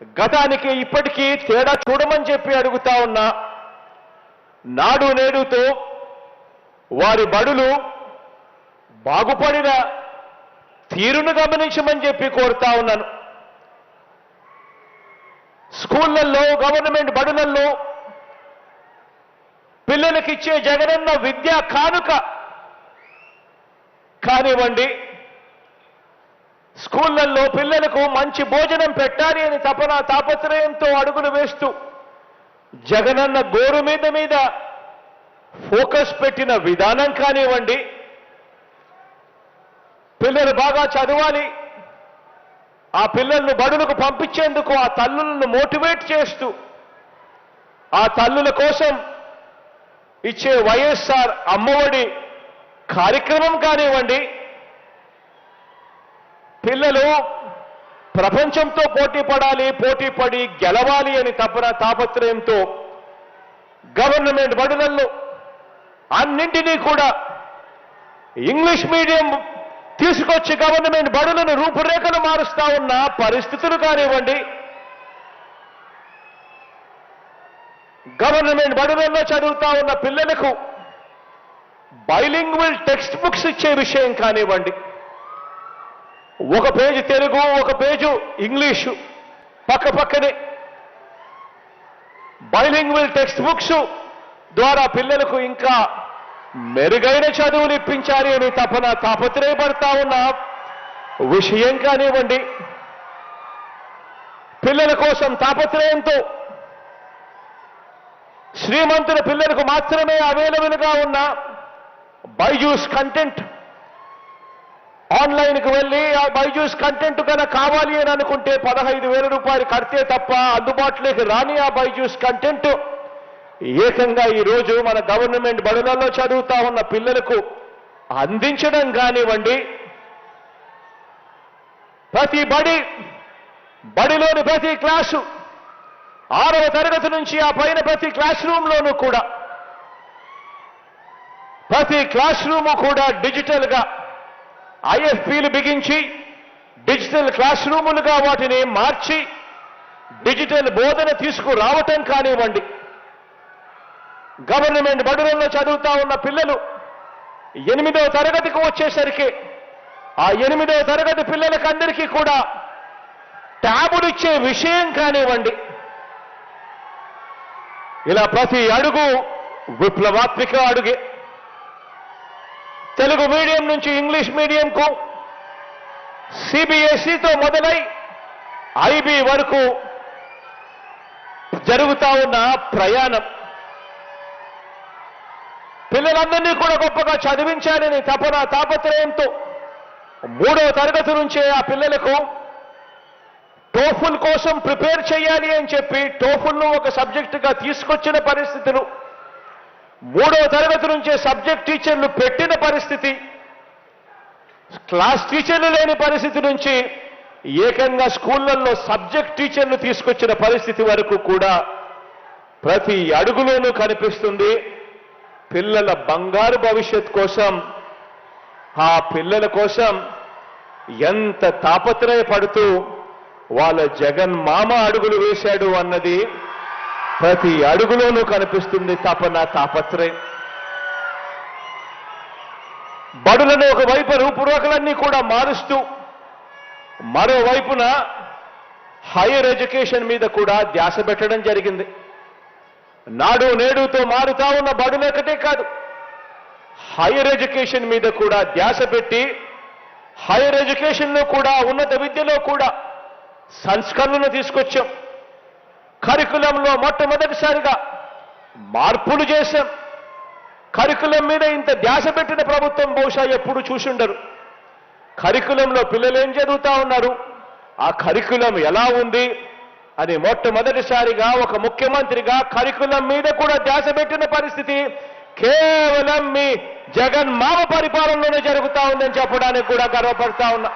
గతానికి ఇప్పటికీ తేడా చూడమని చెప్పి అడుగుతా ఉన్నా నాడు నేడుతో వారి బడులు బాగుపడిన తీరును గమనించమని చెప్పి కోరుతా ఉన్నాను. స్కూళ్ళల్లో గవర్నమెంట్ బడులల్లో పిల్లలకిచ్చే జగనన్న విద్యా కానుక కానివ్వండి స్కూళ్ళల్లో పిల్లలకు మంచి భోజనం పెట్టాలి అని తపన తాపత్రయంతో అడుగులు వేస్తూ జగనన్న గోరు మీద మీద ఫోకస్ పెట్టిన విధానం కానివ్వండి పిల్లలు బాగా చదవాలి ఆ పిల్లలను బడులకు పంపించేందుకు ఆ తల్లులను మోటివేట్ చేస్తూ ఆ తల్లుల కోసం ఇచ్చే వైఎస్ఆర్ అమ్మఒడి కార్యక్రమం కానివ్వండి పిల్లలు ప్రపంచంతో పోటీ పడాలి పోటీ పడి గెలవాలి అని తపన తాపత్రయంతో గవర్నమెంట్ బడులలో అన్నింటినీ కూడా ఇంగ్లీష్ మీడియం తీసుకొచ్చి గవర్నమెంట్ బడులను రూపురేఖలు మారుస్తా ఉన్న పరిస్థితులు కానివ్వండి గవర్నమెంట్ బడులలో చదువుతా ఉన్న పిల్లలకు బైలింగ్వల్ టెక్స్ట్ బుక్స్ ఇచ్చే విషయం కానివ్వండి ఒక పేజీ తెలుగు ఒక పేజు ఇంగ్లీషు. పక్క పక్కనే బైలింగ్వల్ టెక్స్ట్ బుక్స్ ద్వారా పిల్లలకు ఇంకా మెరుగైన చదువులు ఇప్పించాలి అని తపన తాపత్రయపడతా ఉన్న. విషయం కానివ్వండి. పిల్లల కోసం తాపత్రయంతో శ్రీమంతుల పిల్లలకు మాత్రమే అవైలబుల్గా ఉన్న బైజూస్ కంటెంట్ ఆన్లైన్కి వెళ్ళి ఆ బైజూస్ కంటెంట్ కనుక కావాలి అని అనుకుంటే పదహైదు వేల రూపాయలు కడితే తప్ప అందుబాటులోకి రాని ఆ బైజూస్ కంటెంట్. ఏకంగా ఈరోజు మన గవర్నమెంట్ బడులలో చదువుతా ఉన్న పిల్లలకు అందించడం కానివ్వండి ప్రతి బడి బడిలోని ప్రతి క్లాసు ఆరవ తరగతి నుంచి ఆ పైన ప్రతి క్లాస్ రూమ్లోనూ కూడా ప్రతి క్లాస్ రూము కూడా డిజిటల్గా ఐఎఫ్పీలు బిగించి డిజిటల్ క్లాస్ రూములుగా వాటిని మార్చి డిజిటల్ బోధన తీసుకురావటం కానివ్వండి. గవర్నమెంట్ బడులలో చదువుతా ఉన్న పిల్లలు ఎనిమిదవ తరగతికి వచ్చేసరికి ఆ ఎనిమిదవ తరగతి పిల్లలకి అందరికీ కూడా ట్యాబులు ఇచ్చే విషయం కానివ్వండి. ఇలా ప్రతి అడుగు విప్లవాత్మిక అడుగే. తెలుగు మీడియం నుంచి ఇంగ్లీష్ మీడియంకు సిబిఎస్ఈతో మొదలై ఐబీ వరకు జరుగుతా ఉన్న ప్రయాణం. పిల్లలందరినీ కూడా గొప్పగా చదివించాలని తపన తాపత్రయంతో మూడవ తరగతి నుంచే ఆ పిల్లలకు టోఫుల్ కోసం ప్రిపేర్ చేయాలి అని చెప్పి టోఫుల్ను ఒక సబ్జెక్టుగా తీసుకొచ్చిన పరిస్థితులు. మూడవ తరగతి నుంచే సబ్జెక్ట్ టీచర్లు పెట్టిన పరిస్థితి. క్లాస్ టీచర్లు లేని పరిస్థితి నుంచి ఏకంగా స్కూళ్ళల్లో సబ్జెక్ట్ టీచర్లు తీసుకొచ్చిన పరిస్థితి వరకు కూడా ప్రతి అడుగులోనూ కనిపిస్తుంది. పిల్లల బంగారు భవిష్యత్ కోసం ఆ పిల్లల కోసం ఎంత తాపత్రయపడుతూ వాళ్ళ జగన్ మామ అడుగులు వేశాడు అన్నది ప్రతి అడుగులోనూ కనిపిస్తుంది తపన తాపత్రయం. బడులను ఒకవైపు రూపురేఖలన్నీ కూడా మారుస్తూ మరోవైపున హైయర్ ఎడ్యుకేషన్ మీద కూడా ధ్యాస పెట్టడం జరిగింది. నాడు నేడుతో మారుతా ఉన్న బడులొకటే కాదు హైయర్ ఎడ్యుకేషన్ మీద కూడా ధ్యాస పెట్టి హైయర్ ఎడ్యుకేషన్లో కూడా ఉన్నత విద్యలో కూడా సంస్కరణను తీసుకొచ్చాం. కరికులంలో మొట్టమొదటిసారిగా మార్పులు చేశాం. కరికులం మీద ఇంత ధ్యాస పెట్టిన ప్రభుత్వం బహుశా ఎప్పుడు చూసుండరు కరికులంలో పిల్లలు ఏం చదువుతా ఉన్నారు? ఆ కరికులం ఎలా ఉంది? అని మొట్టమొదటిసారిగా ఒక ముఖ్యమంత్రిగా కరికులం మీద కూడా ధ్యాస పెట్టిన పరిస్థితి కేవలం మీ జగన్ మామ పరిపాలనలోనే జరుగుతా ఉందని చెప్పడానికి కూడా గర్వపడతా ఉన్నా.